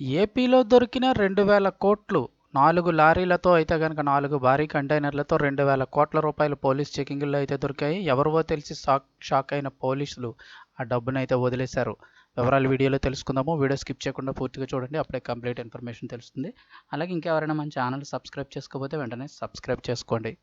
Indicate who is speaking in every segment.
Speaker 1: ఏపీలో దొరికిన రెండు వేల కోట్లు నాలుగు లారీలతో అయితే కనుక నాలుగు భారీ కంటైనర్లతో రెండు వేల కోట్ల రూపాయలు పోలీస్ చెకింగ్లో అయితే దొరికాయి. ఎవరివో తెలిసి షాక్ షాక్ అయిన పోలీసులు ఆ డబ్బును అయితే వదిలేశారు. వివరాలు వీడియోలో తెలుసుకుందాము. వీడియో స్కిప్ చేయకుండా పూర్తిగా చూడండి. అప్పుడే కంప్లీట్ ఇన్ఫర్మేషన్ తెలుస్తుంది. అలాగే ఇంకెవరైనా మన ఛానల్ సబ్స్క్రైబ్ చేసుకోకపోతే వెంటనే సబ్స్క్రైబ్ చేసుకోండి.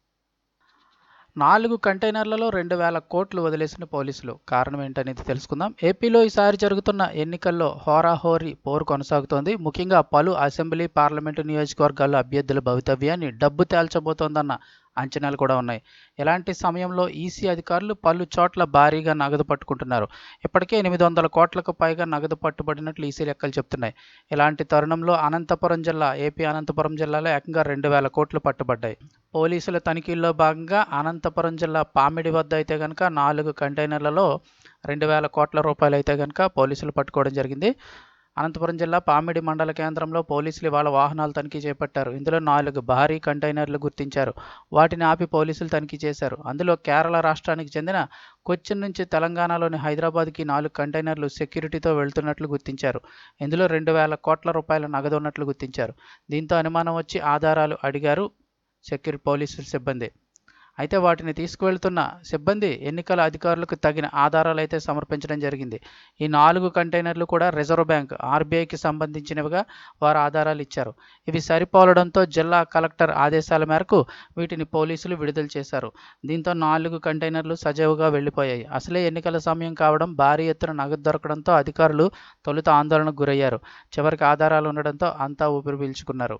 Speaker 1: నాలుగు కంటైనర్లలో రెండు వేల కోట్లు వదిలేసిన పోలీసులు. కారణం ఏంటనేది తెలుసుకుందాం. ఏపీలో ఈసారి జరుగుతున్న ఎన్నికల్లో హోరాహోరీ పోరు కొనసాగుతోంది. ముఖ్యంగా పలు అసెంబ్లీ పార్లమెంటు నియోజకవర్గాల్లో అభ్యర్థుల భవితవ్యాన్ని డబ్బు తేల్చబోతోందన్న అంచనాలు కూడా ఉన్నాయి. ఇలాంటి సమయంలో ఈసీ అధికారులు పలు చోట్ల భారీగా నగదు పట్టుకుంటున్నారు? ఇప్పటికే ఎనిమిది వందల కోట్లకు పైగా నగదు పట్టుబడినట్లు ఈసీ లెక్కలు చెప్తున్నాయి. ఇలాంటి తరుణంలో అనంతపురం జిల్లా ఏపీ అనంతపురం జిల్లాలో ఏకంగా రెండు వేల కోట్లు పట్టుబడ్డాయి. పోలీసుల తనిఖీల్లో భాగంగా అనంతపురం జిల్లా పామిడి వద్ద అయితే కనుక నాలుగు కంటైనర్లలో రెండు వేల కోట్ల రూపాయలు అయితే కనుక పోలీసులు పట్టుకోవడం జరిగింది. అనంతపురం జిల్లా పామిడి మండల కేంద్రంలో పోలీసులు ఇవాళ వాహనాలు తనిఖీ చేపట్టారు. ఇందులో నాలుగు భారీ కంటైనర్లు గుర్తించారు. వాటిని ఆపి పోలీసులు తనిఖీ చేశారు. అందులో కేరళ రాష్ట్రానికి చెందిన కొచ్చిన్ నుంచి తెలంగాణలోని హైదరాబాద్కి నాలుగు కంటైనర్లు సెక్యూరిటీతో వెళ్తున్నట్లు గుర్తించారు. ఇందులో రెండు వేల కోట్ల రూపాయల నగదు ఉన్నట్లు గుర్తించారు. దీంతో అనుమానం వచ్చి ఆధారాలు అడిగారు. సెక్యూరి పోలీసు సిబ్బంది. అయితే వాటిని తీసుకువెళ్తున్న సిబ్బంది ఎన్నికల అధికారులకు తగిన ఆధారాలు అయితే సమర్పించడం జరిగింది. ఈ నాలుగు కంటైనర్లు కూడా రిజర్వ్ బ్యాంక్ ఆర్బీఐకి సంబంధించినవిగా వారు ఆధారాలు ఇచ్చారు. ఇవి సరిపోలడంతో జిల్లా కలెక్టర్ ఆదేశాల మేరకు వీటిని పోలీసులు విడుదల చేశారు. దీంతో నాలుగు కంటైనర్లు సజావుగా వెళ్ళిపోయాయి అసలే ఎన్నికల సమయం కావడం భారీ ఎత్తున నగదు దొరకడంతో అధికారులు తొలుత ఆందోళనకు గురయ్యారు. చివరికి ఆధారాలు ఉండడంతో అంతా ఊపిరి పీల్చుకున్నారు.